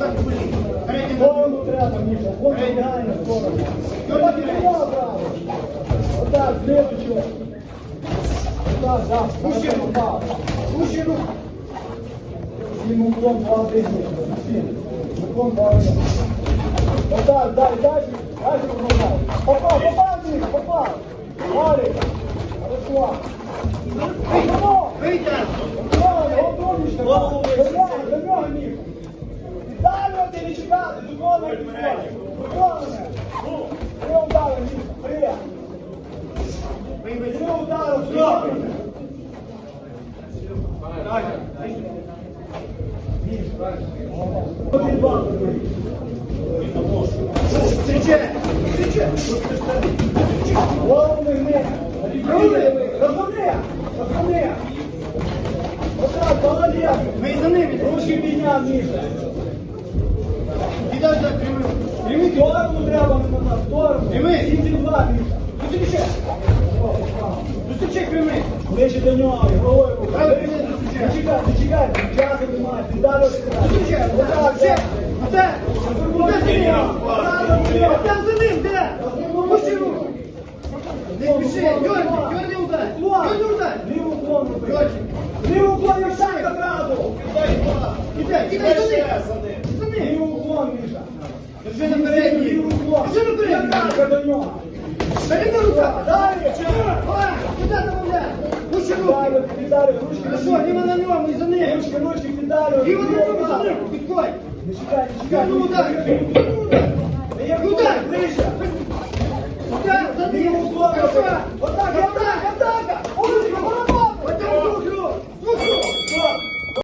Так, Сторону треба, Міша, вот ідеально сторону. Отак і я брав. Отак, слідучу. Отак, да, Пуши руку. так. Пущи руку. Всім уклон два один. Уклон два один. Отак, дай, дай, дай, дай, чекати. Три удари, три. Три удари, два. Криче. Криче. Голову не гни. Розгони, розгони. Отак, молодець. Ми за ними. Ручки підняв, Міша. Кидай так прямим. Прямі сторону треба назад, сторону. Прямий. Сімці два, Міша. Зустрічай. Зустрічай прямий. Ближче до нього, головою. Правильно, не зустрічай. Не чекай, не чекай, часу немає, піддалі Зустрічай. Отак, все. Отак. Отак за ним. Отак за ним, де? Пусти руку. Не спіши. Дьорни, дьорни удар. Дьорни удар. Ліву клону. Ліву клону шайка одразу. Кидай, кидай за ним. За ним. Ліву клону, Міша. Держи на передній. Держи на передній. Передня рука. Далі. Куди добавляй? Пусти руку. Піддалі, ручки. Хорошо, Діма на ньому і за ним. Ручки, ручки, піддалі. Діма на ньому за ним. Підходь. Не чекай, не чекай. Ну удар. Ну удар. Удар, ближче. Удар, за ним. Ліву клону. Хорошо. Отак, отак, отак.